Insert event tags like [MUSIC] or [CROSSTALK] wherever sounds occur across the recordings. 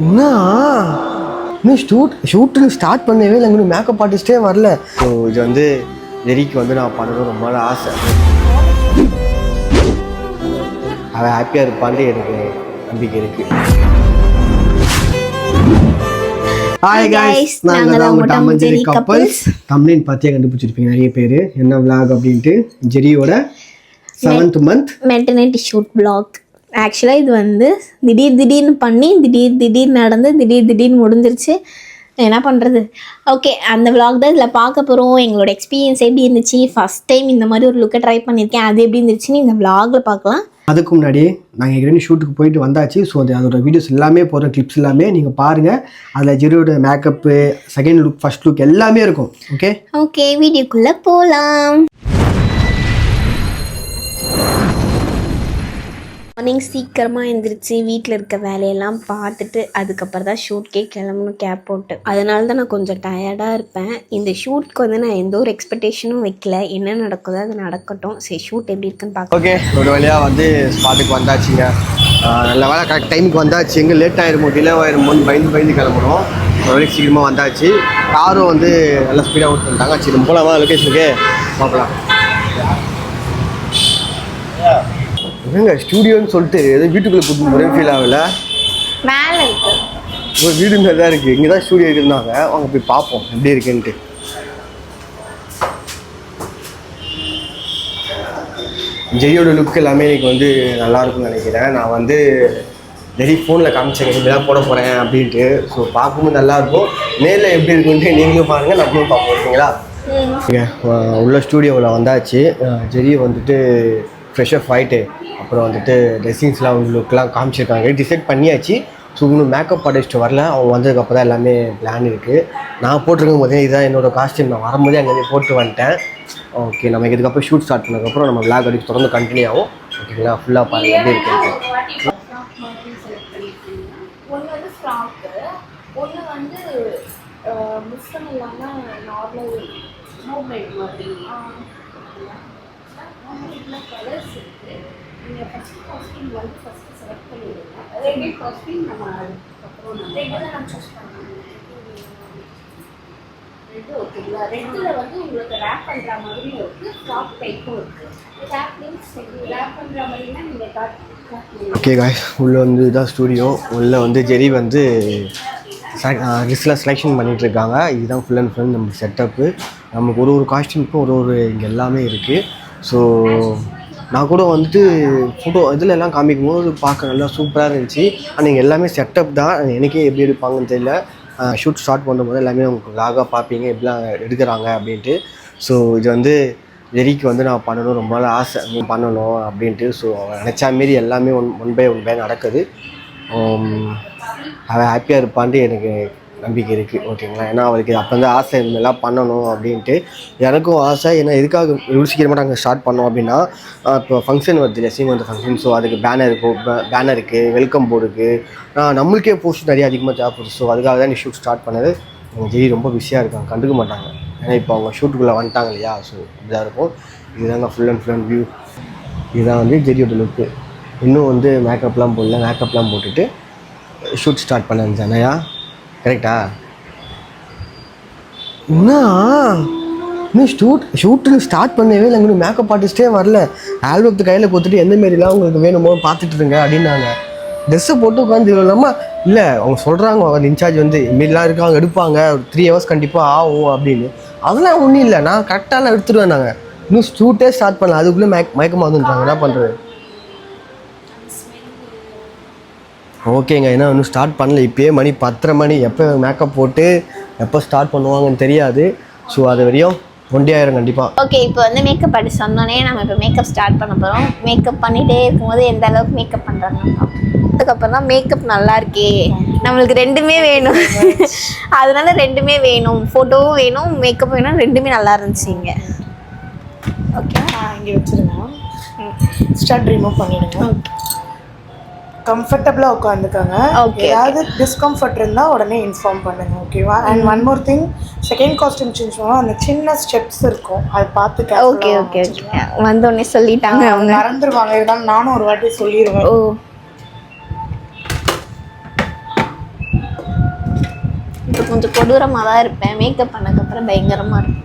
என்ன? இன்னும் shoot ஷூட்டுன்னு start பண்ணவே இல்லை. இன்னும் மேக்கப் ஆர்டிஸ்டே வரல. ஸோ இது வந்து ஜெரிக்கு வந்து நான் பண்ணணும் ரொம்ப நாள் ஆசை. அவன் ஹாப்பியாக இருப்பான்ட்டு எனக்கு நம்பிக்கை இருக்கு. ஹாய் நாங்க நாங்கள் தான் தான் உங்க உங்கள் டாம் ஜெரி கப்பல்ஸ் தமிழின் பார்த்தியா கண்டுபிடிச்சிருப்பீங்க நிறைய பேர். என்ன vlog அப்படின்ட்டு. ஜெரியோட seventh month maternity shoot vlog ஆக்சுவலாக இது வந்து திடீர் திடீர்னு பண்ணி திடீர் திடீர் நடந்து திடீர் திடீர்னு முடிஞ்சிருச்சு. என்ன பண்ணுறது ஓகே அந்த vlog தான் இதில் பார்க்க போகிறோம் எங்களோட எக்ஸ்பீரியன்ஸ் எப்படி இருந்துச்சு? ஃபஸ்ட் டைம் இந்த மாதிரி ஒரு லுக்கை ட்ரை பண்ணியிருக்கேன் அது எப்படி இருந்துச்சுன்னு இந்த vlogல பார்க்கலாம். அதுக்கு முன்னாடி நாங்கள் ஏற்கனவே ஷூட்டுக்கு போயிட்டு வந்தாச்சு. ஸோ அது அதோட வீடியோஸ் எல்லாமே போகிற கிளிப்ஸ் எல்லாமே நீங்கள் பாருங்கள் அதில் ஜெரியோட makeup second look first look எல்லாமே இருக்கும். ஓகே ஓகே வீடியோக்குள்ளே போகலாம் மார்னிங் சீக்கிரமாக எழுந்திரிச்சு வீட்டில் இருக்க வேலையெல்லாம் பார்த்துட்டு அதுக்கப்புறம் தான் ஷூட்கே கிளம்பணும் கேப் போட்டு. அதனால தான் நான் கொஞ்சம் டயர்டாக இருப்பேன். இந்த ஷூட்க்கு வந்து நான் எந்த ஒரு எக்ஸ்பெக்டேஷனும் வைக்கல. என்ன நடக்குதோ அது நடக்கட்டும். சரி ஷூட் எப்படி இருக்குன்னு பார்க்க ஓகே ஒரு வழியாக வந்து ஸ்பாட்டுக்கு வந்தாச்சுங்க. நல்ல வேலை கரெக்ட் டைமுக்கு வந்தாச்சு. எங்கே லேட் ஆயிருமோ டிலே ஆயிருமோன்னு பயந்து பயந்து கிளம்புறோம். ஒரு வரைக்கும் சீக்கிரமாக வந்தாச்சு. காரும் வந்து நல்லா ஸ்பீடாக ஓட்டு வந்துட்டாங்க சரி போகலாமா லொக்கேஷனுக்கு பார்க்கலாம். என்னங்க ஸ்டூடியோன்னு சொல்லிட்டு ஏதோ வீட்டுக்குள்ளே கூட்டு ஒரே ஃபீல் ஆகல? மேலே இருக்கு. ஒரு வீடு மாதிரி தான் இருக்குது இங்கே தான் ஸ்டூடியோ இருந்தாங்க. அவங்க போய் பார்ப்போம். எப்படி இருக்குன்ட்டு. ஜெரியோட லுக் எல்லாமே எனக்கு வந்து நல்லா இருக்கும்னு நினைக்கிறேன். நான் வந்து ஜெரி ஃபோனில் காமிச்சேன் இப்படிலாம் போட போகிறேன் அப்படின்ட்டு. ஸோ பார்க்கும்போது நல்லாயிருக்கும் நேரில் எப்படி இருக்குன்ட்டு நீங்களும் பாருங்கள் நம்மளும் பார்ப்போம். ஓகேங்களா? உள்ள ஸ்டூடியோவில் வந்தாச்சு. ஜெரி வந்துட்டு ஃப்ரெஷ்ஷப் ஆகிட்டு அப்புறம் வந்துட்டு ட்ரெஸ்ஸிங்ஸ்லாம் அவங்க லுக்லாம் காமிச்சிருக்காங்க. டிசைட் பண்ணியாச்சு. ஸோ இன்னும் மேக்கப் ஆர்டிஸ்ட் வரல. அவங்க வந்ததுக்கப்புறம் தான் எல்லாமே பிளான் இருக்குது நான் போட்டிருக்கும் போதே இதுதான் என்னோடய காஸ்டியூம் நான் வரும்போதே அங்கேயே போட்டு வந்துட்டேன். ஓகே நம்ம இதுக்கப்புறம் ஷூட் ஸ்டார்ட் பண்ணதுக்கப்புறம் நம்ம விளாக் அடிச்சு தொடர்ந்து கண்டினியூ ஆகும். ஓகேங்களா ஃபுல்லாக பாருங்கள் எப்படி இருக்கு ஒன்று வந்து ஃப்ராக்கு ஒன்று வந்து முஸ்லம் இல்லாமல் நார்மல் மூவ்மெண்ட் மாதிரி. கலர்ஸ் இருக்குது நீங்கள் ஃபஸ்ட் காஸ்டியூம் வந்து ஃபஸ்ட்டு செலக்ட் பண்ணிடுங்க. ரெண்டு காஸ்டியூம் நம்ம அதுக்கப்புறம் தான் நான் சூஸ் பண்ணுவேன் ரெண்டு ஓகேங்களா ரெண்டில் வந்து உங்களுக்கு ரேப் பண்ணுற மாதிரியும் இருக்குது ஃப்ராக் டைப்பும் இருக்குது ரேப் மீன்ஸ் ரேப் பண்ணுற மாதிரினா நீங்கள் காட்டுவீங்க ஓகே காய்ஸ் உள்ளே வந்து இதான் ஸ்டூடியோ உள்ளே வந்து ஜெரி வந்து லிஸ்ட்டில் செலெக்ஷன் பண்ணிகிட்டு இருக்காங்க. இதுதான் ஃபுல் அண்ட் ஃபுல் நம்ம செட்டப்பு நமக்கு ஒரு ஒரு காஸ்டியூமுக்கும் ஒரு ஒரு இங்கே எல்லாமே இருக்குது ஸோ நான் கூட வந்துட்டு ஃபோட்டோ இதில் எல்லாம் காமிக்கும் போது பார்க்க நல்லா சூப்பராக இருந்துச்சு. ஆனால் இங்கே எல்லாமே செட்டப் தான். எனக்கே எப்படி எடுப்பாங்கன்னு தெரியல. ஷூட் ஸ்டார்ட் பண்ணும்போது எல்லாமே உங்களுக்கு லாகாக பார்ப்பீங்க. எப்படிலாம் எடுக்கிறாங்க அப்படின்ட்டு. ஸோ இது வந்து ஜெரிக்கு வந்து நான் பண்ணணும். ரொம்ப நாள் ஆசை. பண்ணணும் அப்படின்ட்டு. ஸோ நினச்சா மாரி எல்லாமே one one by one by நடக்குது. Um, அவன் அவள் ஹாப்பியாக இருப்பான்ட்டு எனக்கு நம்பிக்கை இருக்குது ஓகேங்களா? ஏன்னா அவளுக்கு அப்போ வந்து ஆசை இதெல்லாம் பண்ணணும் அப்படின்ட்டு எனக்கும் ஆசை. ஏன்னா எதுக்காக இவ்வளோ சீக்கிரமாக நாங்கள் ஸ்டார்ட் பண்ணோம் அப்படின்னா இப்போ ஃபங்க்ஷன் வருது இல்லையா? சீமந்த ஃபங்க்ஷன் ஸோ அதுக்கு பேனர் இருக்கும் பேனர் இருக்குது வெல்கம் போர்டுக்கு நம்மளுக்கே போஸ்ட் நிறைய அதிகமாக தேவைப்படுது. ஸோ அதுக்காக தான் நீ ஷூட் ஸ்டார்ட் பண்ணது. எங்கள் ஜெய் ரொம்ப பிஸியாக இருக்காங்க கண்டுக்க மாட்டாங்க. ஏன்னா இப்போ அவங்க ஷூட்டுக்குள்ளே வந்துட்டாங்க இல்லையா? ஸோ இப்படிதான் இருக்கும். இதுதாங்க full and full and view இதுதான் வந்து ஜெரியோட லுக்கு இன்னும் வந்து மேக்கப்லாம் போடல. மேக்கப்லாம் போட்டுட்டு ஷூட் ஸ்டார்ட் பண்ணேன் ஜனையா கரெக்டா? என்ன? இன்னும் ஷூட் ஷூட்டிங் ஸ்டார்ட் பண்ணவே இல்லை இன்னும் மேக்கப் ஆர்டிஸ்டே வரல. ஆல்பத்து கையில் கொடுத்துட்டு எந்த மாரிலாம் உங்களுக்கு வேணுமோ பார்த்துட்டு இருங்க அப்படின்னாங்க. ட்ரெஸ்ஸை போட்டு உட்காந்து இல்லாமல் இல்லை அவங்க சொல்கிறாங்க அவங்க இன்சார்ஜ் வந்து இமெயிலாம் இருக்காங்க எடுப்பாங்க. ஒரு த்ரீ ஹவர்ஸ் கண்டிப்பாக ஆகும் அப்படின்னு. அதெல்லாம் ஒன்றும் இல்லை. நான் கரெக்டாக நான் எடுத்துருவேன் நாங்கள் இன்னும் ஷூட்டே ஸ்டார்ட் பண்ணல. அதுக்குள்ளே மயக்க மயக்கமாக வந்துட்டாங்க என்ன பண்ணுறது ஓகேங்க. ஏன்னா இன்னும் ஸ்டார்ட் பண்ணல. இப்போயே மணி பத்தரை மணி. எப்போ மேக்கப் போட்டு எப்போ ஸ்டார்ட் பண்ணுவாங்கன்னு தெரியாது. ஸோ அது வரையும் ஒண்டி ஆயிரும் கண்டிப்பாக ஓகே இப்போ வந்து மேக்கப் அடிச்சு சொன்னோன்னே நம்ம இப்போ மேக்கப் ஸ்டார்ட் பண்ண போகிறோம் மேக்கப் பண்ணிகிட்டே இருக்கும்போது எந்த அளவுக்கு மேக்கப் பண்ணுறாங்க அதுக்கப்புறம் தான் மேக்கப் நல்லா இருக்கே. நம்மளுக்கு ரெண்டுமே வேணும். [LAUGHS] அதனால ரெண்டுமே வேணும். ஃபோட்டோவும் வேணும் மேக்கப் வேணும். ரெண்டுமே நல்லா இருந்துச்சு இங்கே ஓகே இங்கே வச்சிருங்க. ஸ்டட் ரிமூவ் பண்ணிடுங்க. கம்ஃபர்டபுளாக உட்காந்துக்கோங்க ஏதாவது டிஸ்கம்ஃபர்ட் இருந்தால் உடனே இன்ஃபார்ம் பண்ணுங்க ஓகேவா and one more thing second costume change பண்ணுவோம். அந்த சின்ன ஸ்டெப்ஸ் இருக்கும். அது பார்த்து careful ஆ ஓகே ஓகே வந்தோடனே சொல்லிட்டாங்க அவங்க. மறந்துடுவாங்க இருந்தாலும் நானும் ஒரு வாட்டி சொல்லிடுவேன் ஓ. கொஞ்சம் கொடூரமாக தான் இருப்பேன். மேக்கப் பண்ணதுக்கப்புறம் பயங்கரமாக இருக்கும்.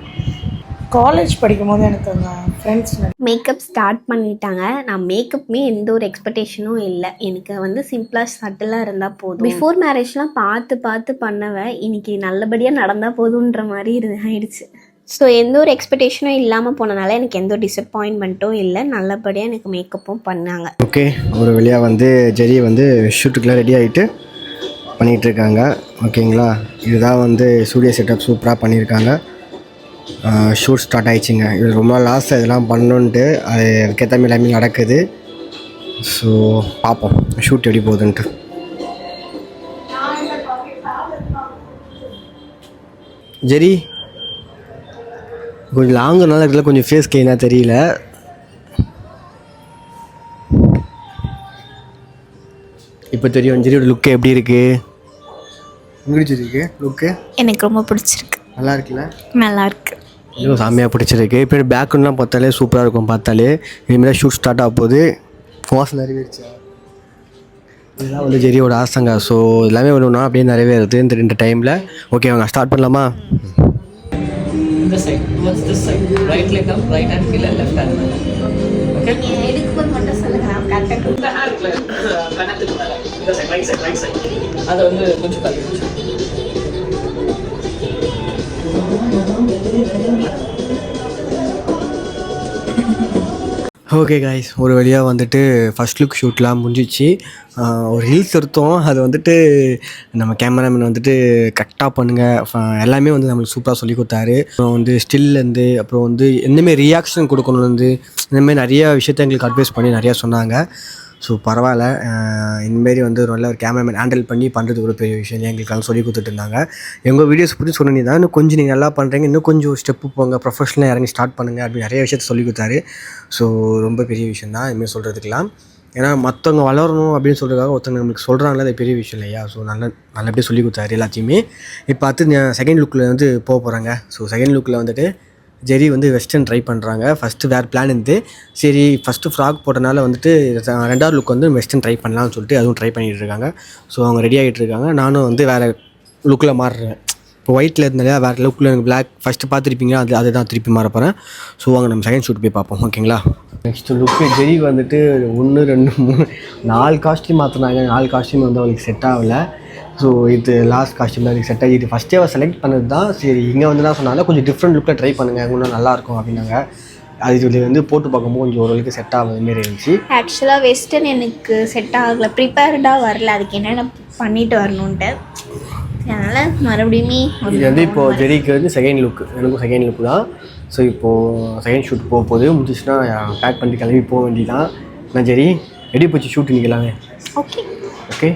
காலேஜ் படிக்கும் போது எனக்கு அந்த ஃப்ரெண்ட்ஸ் மேக்கப் ஸ்டார்ட் பண்ணிட்டாங்க. நான் மேக்கப்மே எந்த ஒரு எக்ஸ்பெக்டேஷனும் இல்லை. எனக்கு வந்து சிம்பிளாக சட்டிலாக இருந்தால் போதும். பிஃபோர் மேரேஜ்லாம் பார்த்து பார்த்து பண்ணவன் இன்னைக்கு நல்லபடியாக நடந்தால் போதுன்ற மாதிரி இரு ஆயிடுச்சு. ஸோ எந்த ஒரு எக்ஸ்பெக்டேஷனும் இல்லாமல் போனனால எனக்கு எந்த ஒரு டிசப்பாயின்மெண்ட்டும் இல்லை. நல்லபடியாக எனக்கு மேக்கப்பும் பண்ணாங்க. ஓகே ஒரு வழியாக வந்து ஜெரி வந்து ஷூட்டுக்கெலாம் ரெடி ஆகிட்டு பண்ணிகிட்டு இருக்காங்க. ஓகேங்களா இதுதான் வந்து ஸ்டூடியோ செட்டப் சூப்பராக பண்ணியிருக்காங்க ஷூட் ஸ்டார்ட் ஆயிடுச்சுங்க. இது ரொம்ப லாஸ்ட் இதெல்லாம் பண்ணணுன்ட்டு அது அதுக்கேற்ற மாதிரி எல்லாமே நடக்குது. ஸோ பார்ப்போம் ஷூட் எப்படி போகுதுன்ட்டு. ஜெரி கொஞ்சம் லாங்குனால இருக்குல்ல கொஞ்சம் ஃபேஸ் கிளீனாக தெரியல. இப்போ தெரியும் ஜெரியோட லுக்கு எப்படி இருக்கு? எப்படி இருக்கு? லுக்கு எனக்கு ரொம்ப பிடிச்சிருக்கு. நல்லா இருக்குல்ல நல்லா இருக்கு இதுவும் செம்மையாக பிடிச்சிருக்கு. இப்போ பேக்குலாம் பார்த்தாலே சூப்பராக இருக்கும் பார்த்தாலே. இதுமாரி ஷூட் ஸ்டார்ட் ஆக போகுது. ஃபோர்ஸ் நிறைவேறிச்சா? இதெல்லாம் வந்து ஜெரியோட ஆசைங்க. ஸோ எல்லாமே ஒன்று ஒன்றா அப்படியே நிறைவேறுது இந்த ரெண்டு டைமில் ஓகே அவங்க ஸ்டார்ட் பண்ணலாமா? this side, towards okay guys ஒரு வழியாக வந்துட்டு ஃபஸ்ட் லுக் ஷூட்லாம் முடிஞ்சிச்சு. ஒரு ரீல்ஸ் எடுத்தோம். அது வந்துட்டு நம்ம கேமராமேன் வந்துட்டு கரெக்டாக பண்ணுங்கள் எல்லாமே வந்து நம்மளுக்கு சூப்பராக சொல்லி கொடுத்தாரு. அப்புறம் வந்து ஸ்டில்லேருந்து அப்புறம் வந்து எந்தமாரி ரியாக்ஷன் கொடுக்கணும்லேருந்து வந்து இந்தமாரி நிறைய விஷயத்த எங்களுக்கு அட்வைஸ் பண்ணி நிறையா சொன்னாங்க. ஸோ பரவாயில்ல. ஆஹ் இந்தமாரி வந்து நல்ல ஒரு கேமராமேன் ஹேண்டில் பண்ணி பண்ணுறது ஒரு பெரிய விஷயம் எங்களுக்கு சொல்லி கொடுத்துட்டு இருந்தாங்க எங்கள் வீடியோஸ் பற்றி சொன்னீங்க தான் இன்னும் கொஞ்சம் நீங்கள் நல்லா பண்ணுறீங்க இன்னும் கொஞ்சம் ஸ்டெப்பு போங்க. ப்ரொஃபஷனலாக இறங்கி ஸ்டார்ட் பண்ணுங்கள் அப்படின்னு நிறைய விஷயத்த சொல்லி கொடுத்தாரு. ஸோ ரொம்ப பெரிய விஷயம் தான் இதுமாரி சொல்கிறதுக்கெலாம் ஏன்னா மற்றவங்க வளரணும் அப்படின்னு சொல்கிறதுக்காக ஒருத்தவங்க நம்மளுக்கு சொல்கிறாங்களே அது பெரிய விஷயம் இல்லையா? ஸோ நல்ல நல்லபடியாக சொல்லி கொடுத்தாரு எல்லாத்தையுமே. இப்போ அடுத்து செகண்ட் லுக்கில் வந்து போக போகிறாங்க ஸோ செகண்ட் லுக்கில் வந்துட்டு ஜெரி வந்து வெஸ்டர்ன் ட்ரை பண்ணுறாங்க ஃபஸ்ட்டு வேறு பிளான் இருந்து சரி ஃபஸ்ட்டு ஃப்ராக் போட்டனால வந்துட்டு ரெண்டாவது லுக் வந்து வெஸ்டர்ன் ட்ரை பண்ணலாம்னு சொல்லிட்டு அதுவும் ட்ரை பண்ணிகிட்டு இருக்காங்க. ஸோ அவங்க ரெடி ஆகிட்டு இருக்காங்க. நானும் வந்து வேறு லுக்கில் மாறுறேன். இப்போ ஒயிட்டில் இருந்தாலே வேறு லுக்கில் எனக்கு பிளாக் ஃபஸ்ட்டு பார்த்துருப்பீங்க அது அதை தான் திருப்பி மாற போகிறேன் ஸோ வாங்க நம்ம செகண்ட் ஷூட் போய் பார்ப்போம். ஓகேங்களா நெக்ஸ்ட் லுக்கு ஜெரி வந்துட்டு ஒன்று ரெண்டு மூணு நாலு காஸ்ட்யூம் மாற்றினாங்க நாலு காஸ்ட்யூம் வந்து அவளுக்கு செட் ஆகலை. ஸோ இது லாஸ்ட் காஸ்ட்யூம் தான் எனக்கு செட் ஆகி இது ஃபஸ்ட்டே அவள் செலக்ட் பண்ணது தான் சரி இங்கே வந்து தான் சொன்னால கொஞ்சம் டிஃப்ரெண்ட் லுக்கில் ட்ரை பண்ணுங்கள் இன்னும் நல்லாயிருக்கும் அப்படின்னாங்க. அது இது வந்து போட்டு பார்க்கும்போது கொஞ்சம் ஓரளவுக்கு செட் ஆகுது மாரி இருந்துச்சு. ஆக்சுவலாக வெஸ்டர்ன் எனக்கு செட் ஆகலை. ப்ரிப்பேர்டாக வரல. அதுக்கு என்னென்ன பண்ணிட்டு வரணுன்ட்டு அதனால் மறுபடியுமே இது வந்து இப்போது ஜெரிக்கு வந்து செகண்ட் லுக் எனக்கும் செகண்ட் லுக் தான். ஸோ இப்போது செகண்ட் ஷூட் போக போகுது. முடிச்சுன்னா பேக் பண்ணிட்டு கிளம்பி போக வேண்டியதான் நான் ஜெரி ரெடி போச்சு ஷூட் எல்லாமே. ஓகே ஓகே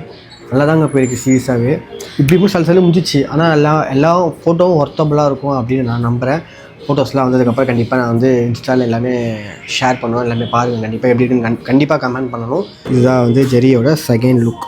நல்லா தாங்க போயிருக்கு சீரியஸாகவே இப்படி இப்படி சில சில முடிஞ்சிச்சு. ஆனால் எல்லா எல்லா ஃபோட்டோவும் ஒர்த்தபுளாக இருக்கும் அப்படின்னு நான் நம்புகிறேன் ஃபோட்டோஸ்லாம் வந்ததுக்கப்புறம் கண்டிப்பாக நான் வந்து இன்ஸ்டாவில் எல்லாமே ஷேர் பண்ணுவேன். எல்லாமே பாருங்கள் கண்டிப்பாக எப்படி இருக்குன்னு கண் கண்டிப்பாக கமெண்ட் பண்ணணும். இதுதான் வந்து ஜெரியோட செகண்ட் லுக்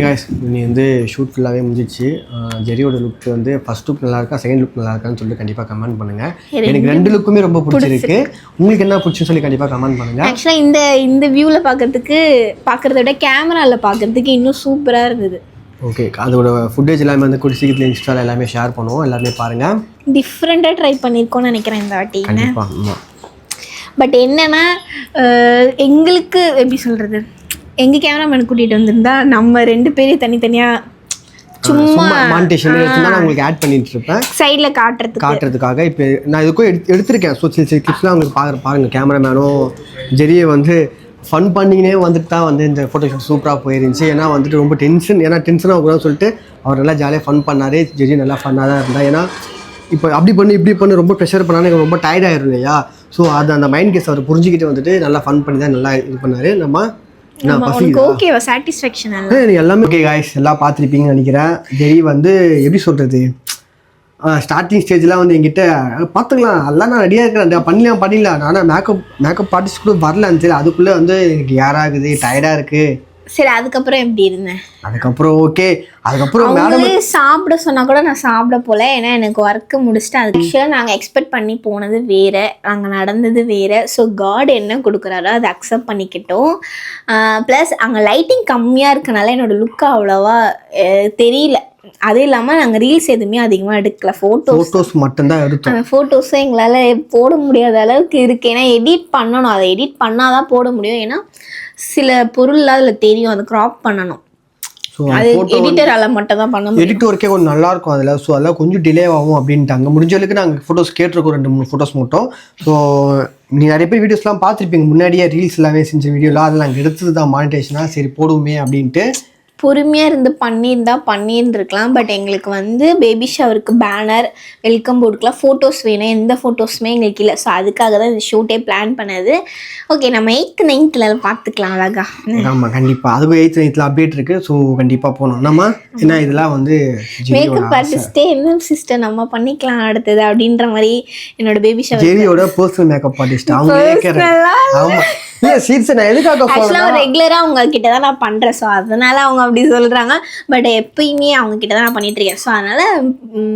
காய்ஸ் நீ வந்து ஷூட் ஃபுல்லாகவே முடிஞ்சிச்சு ஜெரியோட லுக் வந்து ஃபர்ஸ்ட் லுக் நல்லா இருக்கா செகண்ட் லுக் நல்லா இருக்கான்னு சொல்லிட்டு கண்டிப்பாக கமெண்ட் பண்ணுங்கள் எனக்கு ரெண்டு லுக்குமே ரொம்ப பிடிச்சிருக்கு. உங்களுக்கு என்ன பிடிச்சுன்னு சொல்லி கண்டிப்பாக கமெண்ட் பண்ணுங்கள் ஆக்சுவலாக இந்த இந்த வியூவில் பார்க்கறதுக்கு பார்க்குறத விட கேமராவில் பார்க்கறதுக்கு இன்னும் சூப்பராக இருந்தது. ஓகே அதோட ஃபுட்டேஜ் எல்லாமே வந்து கூடிய சீக்கிரத்தில் இன்ஸ்டாவில் எல்லாமே ஷேர் பண்ணுவோம். எல்லாருமே பாருங்கள் டிஃப்ரெண்ட்டாக ட்ரை பண்ணியிருக்கோம்னு நினைக்கிறேன் இந்த வாட்டி. கண்டிப்பாக பட் என்னன்னா எங்களுக்கு எப்படி சொல்கிறது எங்கள் கேமராமேன் கூட்டிகிட்டு வந்திருந்தா நம்ம ரெண்டு பேரையும் தனித்தனியாக சும்மா எடுத்து நான் உங்களுக்கு ஆட் பண்ணிட்டு இருப்பேன் சைடில் காட்டுறதுக்கு. காட்டுறதுக்காக இப்போ நான் இதுக்கும் எடுத்து எடுத்திருக்கேன் ஸோ சில சில கிளிப்ஸ்லாம் உங்களுக்கு பாரு பாருங்க கேமராமேனும் ஜெரியை வந்து ஃபன் பண்ணிங்கனே வந்துட்டு தான் வந்து இந்த ஃபோட்டோ ஷூட் சூப்பராக போயிருந்துச்சு. ஏன்னா வந்துட்டு ரொம்ப டென்ஷன் ஏன்னா டென்ஷனாக கூடாதுன்னு சொல்லிட்டு அவர் நல்லா ஜாலியாக ஃபன் பண்ணாரு. ஜெரி நல்லா ஃபன்னாக தான் இருந்தா. ஏன்னா இப்போ அப்படி பண்ணு இப்படி பண்ணு ரொம்ப ப்ரெஷர் பண்ணாலும் எனக்கு ரொம்ப டயர்ட் ஆயிரும் இல்லையா? ஸோ அது அந்த மைண்ட் கேஸ் அவர் புரிஞ்சுக்கிட்டு வந்துட்டு நல்லா ஃபன் பண்ணி தான் நல்லா இது பண்ணாரு. நம்ம உனக்கு ஓகேவா சாட்டிஸ்ஃபேக்ஷன் எல்லாமே? ஓகே காய்ஸ் எல்லாம் பார்த்துருப்பீங்கன்னு நினைக்கிறேன். ஜெரி வந்து எப்படி சொல்கிறது ஸ்டார்டிங் ஸ்டேஜ்லாம் வந்து என்கிட்ட பார்த்துக்கலாம். எல்லாம் நான் ரெடியாக இருக்கிறேன் பண்ணிடலாம் பண்ணிடலாம் ஆனால் மேக்கப் மேக்கப் ஆர்டிஸ்ட் கூட வரலன்னு தெரியல அதுக்குள்ளே வந்து எனக்கு யாராகுது? டயர்டாக இருக்குது சரி அதுக்கப்புறம் எப்படி இருந்தேன்? அதுக்கப்புறம் ஓகே அதுக்கப்புறம் மேடம் சாப்பிட சொன்னா கூட நான் சாப்பிட போல. ஏன்னா எனக்கு ஒர்க்கு முடிச்சுட்டு அது ஆக்சுவலாக நாங்கள் எக்ஸ்பெக்ட் பண்ணி போனது வேற. அங்கே நடந்தது வேற. ஸோ காட் என்ன கொடுக்குறாரோ அதை அக்செப்ட் பண்ணிக்கிட்டோம். ப்ளஸ் அங்கே லைட்டிங் கம்மியாக இருக்கனால என்னோட லுக்கு அவ்வளோவா தெரியல. அதுவும் இல்லாமல் நாங்கள் ரீல்ஸ் எதுவுமே அதிகமாக எடுக்கல. ஃபோட்டோஸ் ஃபோட்டோஸ் மட்டும்தான் எடுத்தோம். அந்த ஃபோட்டோஸும் எங்களால் போட முடியாத அளவுக்கு இருக்கு. ஏன்னா எடிட் பண்ணணும். அதை எடிட் பண்ணாதான் போட முடியும். ஏன்னா சில பொருள்லாம் அதில் தெரியும். அதை க்ராப் பண்ணணும். அது எடிட்டரால் மட்டும் தான் பண்ண முடியும். எடிட் ஒர்க்கே கொஞ்சம் நல்லா இருக்கும் அதில். ஸோ அதெல்லாம் கொஞ்சம் டிலே ஆகும் அப்படின்ட்டாங்க. முடிஞ்ச அளவுக்கு நாங்கள் ஃபோட்டோஸ் கேட்டிருக்கோம். ரெண்டு மூணு ஃபோட்டோஸ் மட்டும். ஸோ நீ நிறைய பேர் வீடியோஸ்லாம் பார்த்துருப்பீங்க. முன்னாடியே ரீல்ஸ் எல்லாமே செஞ்ச வீடியோலாம் அதில் நாங்கள் எடுத்தது தான் மானிட்டேஷனாக சரி போடுவோமே அப்படின்ட்டு. பொறுமையாக இருந்து பண்ணியிருந்தா பண்ணியிருந்துருக்கலாம். பட் எங்களுக்கு வந்து பேபி ஷவருக்கு பேனர் வெல்கம் போர்டுக்கெலாம் ஃபோட்டோஸ் வேணும். எந்த ஃபோட்டோஸுமே எங்களுக்கு இல்லை. ஸோ அதுக்காக தான் இந்த ஷூட்டே பிளான் பண்ணது. ஓகே நம்ம எயித்து நைன்த்தில் பார்த்துக்கலாம் அழகா. ஆமாம் கண்டிப்பாக அதுக்கும் எயித் நைத்தில் அப்டேட் இருக்குது ஸோ கண்டிப்பாக போகணும். நம்ம ஏன்னா இதெல்லாம் வந்து மேக்கப் ஆர்டிஸ்டே என்ன சிஸ்டர் நம்ம பண்ணிக்கலாம் அடுத்தது அப்படின்ற மாதிரி என்னோட பேபி ஷவர் ஜெரியோட பர்சனல் மேக்கப் ஆர்டிஸ்ட் அவங்க ஆமாம் இல்லை சீட்ஸ் நான் எதுக்காக ஆக்சுவலாக சொல்கிறேன் ரெகுலராக அவங்க கிட்ட தான் நான் பண்ணுறேன் ஸோ அதனால அவங்க அப்படி சொல்கிறாங்க பட் எப்பயுமே அவங்க கிட்ட தான் நான் பண்ணிட்டு இருக்கேன். ஸோ அதனால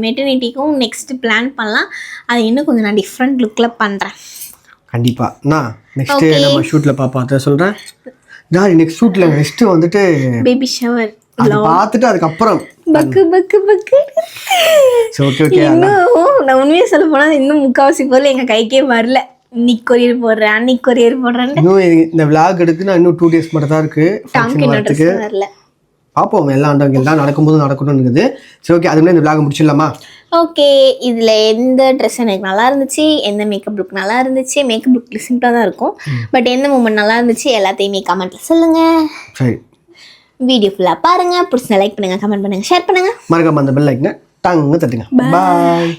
மெட்டர்னிட்டிக்கும் நெக்ஸ்ட் பிளான் பண்ணலாம். அது இன்னும் கொஞ்சம் நான் டிஃப்ரெண்ட் லுக்கில் பண்ணுறேன் கண்டிப்பாக நான் Okay. நம்ம ஷூட்டில் பார்ப்போம் அதை சொல்கிறேன் நான் நெக்ஸ்ட் ஷூட்டில் நெக்ஸ்ட்டு வந்துட்டு பேபி ஷவர் பார்த்துட்டு அதுக்கப்புறம் பக்கு பக்கு பக்கு. ஓகே ஓகே இன்னும் நான் உண்மையாக சொல்ல போனால் இன்னும் முக்கால்வாசி பொருள் எங்கள் கைக்கே வரல. இன்னைக்கு கொரியர் போடுறேன் அன்னைக்கு கொரியர் போடுறேன்னு. இன்னும் இந்த விளாக் எடுத்து நான் இன்னும் டூ டேஸ் மட்டும் தான் டாம்க்கு ஃபங்க்ஷன் வரல. பார்ப்போம் எல்லாம் ஆண்டவங்க எல்லாம் நடக்கும்போது நடக்கணும்னு இருக்குது. சரி ஓகே அதுக்குள்ளே இந்த விளாக் முடிச்சிடலாமா? ஓகே இதில் எந்த ட்ரெஸ் எனக்கு நல்லா இருந்துச்சு எந்த மேக்கப் லுக் நல்லா இருந்துச்சு மேக்கப் லுக் சிம்பிளாக தான் இருக்கும். பட் எந்த மூமெண்ட் நல்லா இருந்துச்சு எல்லாத்தையுமே கமெண்ட்டில் சொல்லுங்கள் சரி. வீடியோ ஃபுல்லாக பாருங்கள் பிடிச்ச லைக் பண்ணுங்கள் கமெண்ட் பண்ணுங்கள் ஷேர் பண்ணுங்கள் மறக்காம அந்த பெல் லைக்னா டங்கு தட்டுங்க. பாய்